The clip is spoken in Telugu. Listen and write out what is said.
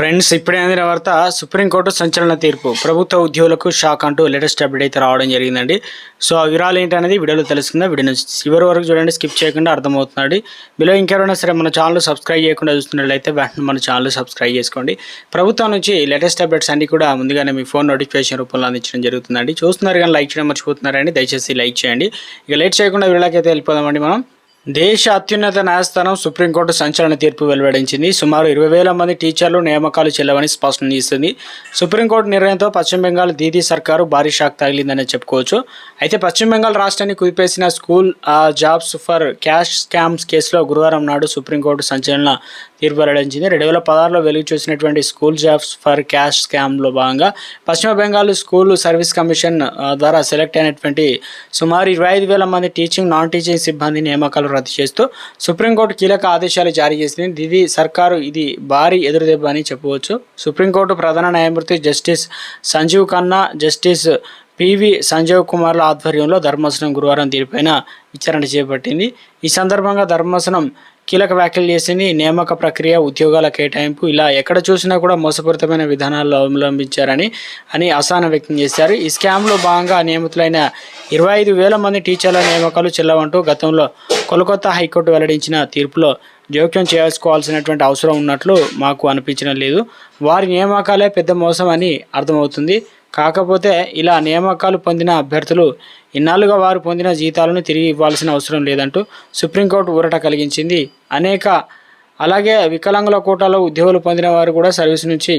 ఫ్రెండ్స్ ఇప్పుడే అందిన వార్త సుప్రీంకోర్టు సంచలన తీర్పు. ప్రభుత్వ ఉద్యోగులకు షాక్ అంటూ లేటెస్ట్ అప్డేట్ అయితే రావడం జరిగిందండి. సో ఆ వివరాలు ఏంటనేది వీడియోలో తెలుసుకుందాం. వీడియోని చివరి వరకు చూడండి స్కిప్ చేయకుండా అర్థమవుతున్నాడు బిలో ఇంకెవరైనా సరే మన ఛానల్ సబ్స్క్రైబ్ చేయకుండా చూస్తున్నట్లయితే వెంటనే మన ఛానల్ సబ్స్క్రైబ్ చేసుకోండి. ప్రభుత్వం నుంచి లేటెస్ట్ అప్డేట్స్ అన్ని కూడా ముందుగానే మీ ఫోన్ నోటిఫికేషన్ రూపంలో అందించడం జరుగుతుందండి. చూస్తున్నారు కానీ లైక్ చేయడం మర్చిపోతున్నారండి. దయచేసి లైక్ చేయండి. ఇక లేట్ చేయకుండా వీళ్ళకైతే వెళ్ళిపోదామండి మనం. దేశ అత్యున్నత న్యాయస్థానం సుప్రీంకోర్టు సంచలన తీర్పు వెలువడించింది. సుమారు ఇరవై వేల మంది టీచర్లు నియామకాలు చెల్లవని స్పష్టం చేసింది. సుప్రీంకోర్టు నిర్ణయంతో పశ్చిమ బెంగాల్ దీదీ సర్కారు భారీ షాక్ తగిలిందని చెప్పుకోవచ్చు. అయితే పశ్చిమ బెంగాల్ రాష్ట్రాన్ని కుదిపేసిన school jobs for cash scams కేసులో గురువారం నాడు సుప్రీంకోర్టు సంచలన తీర్పు వెల్లడించింది రెండు వేల పదహారులో వెలుగు చూసినటువంటి స్కూల్ జాబ్స్ ఫర్ క్యాష్ స్కామ్లో భాగంగా పశ్చిమ బెంగాల్ స్కూల్ సర్వీస్ కమిషన్ ద్వారా సెలెక్ట్ అయినటువంటి సుమారు ఇరవై ఐదు వేల మంది టీచింగ్ నాన్ టీచింగ్ సిబ్బంది నియామకాలు రద్దు చేస్తూ సుప్రీంకోర్టు కీలక ఆదేశాలు జారీ చేసింది. ఇది సర్కారు ఇది భారీ ఎదురుదెబ్బ అని చెప్పవచ్చు. సుప్రీంకోర్టు ప్రధాన న్యాయమూర్తి justice Sanjiv Khanna justice PV Sanjiv కుమార్ల ఆధ్వర్యంలో ధర్మాసనం గురువారం దీనిపైన విచారణ చేపట్టింది. ఈ సందర్భంగా ధర్మాసనం కీలక వ్యాఖ్యలు చేసింది నియామక ప్రక్రియ ఉద్యోగాల కేటాయింపు. ఇలా ఎక్కడ చూసినా కూడా మోసపూరితమైన విధానాలు అవలంబించారని అని అసహనం వ్యక్తం చేశారు. ఈ స్కామ్లో భాగంగా నియమితులైన ఇరవై ఐదు వేల మంది టీచర్ల నియామకాలు చెల్లవంటూ గతంలో కోల్కతా హైకోర్టు వెల్లడించిన తీర్పులో జోక్యం చేసుకోవాల్సినటువంటి అవసరం ఉన్నట్లు మాకు అనిపించడం లేదు. వారి నియామకాలే పెద్ద మోసం అని అర్థమవుతుంది. కాకపోతే ఇలా నియామకాలు పొందిన అభ్యర్థులు ఇన్నాళ్ళుగా వారు పొందిన జీతాలను తిరిగి ఇవ్వాల్సిన అవసరం లేదంటూ సుప్రీంకోర్టు ఊరట కలిగించింది. అనేక అలాగే వికలాంగుల కోటాలో ఉద్యోగులు పొందిన వారు కూడా సర్వీస్ నుంచి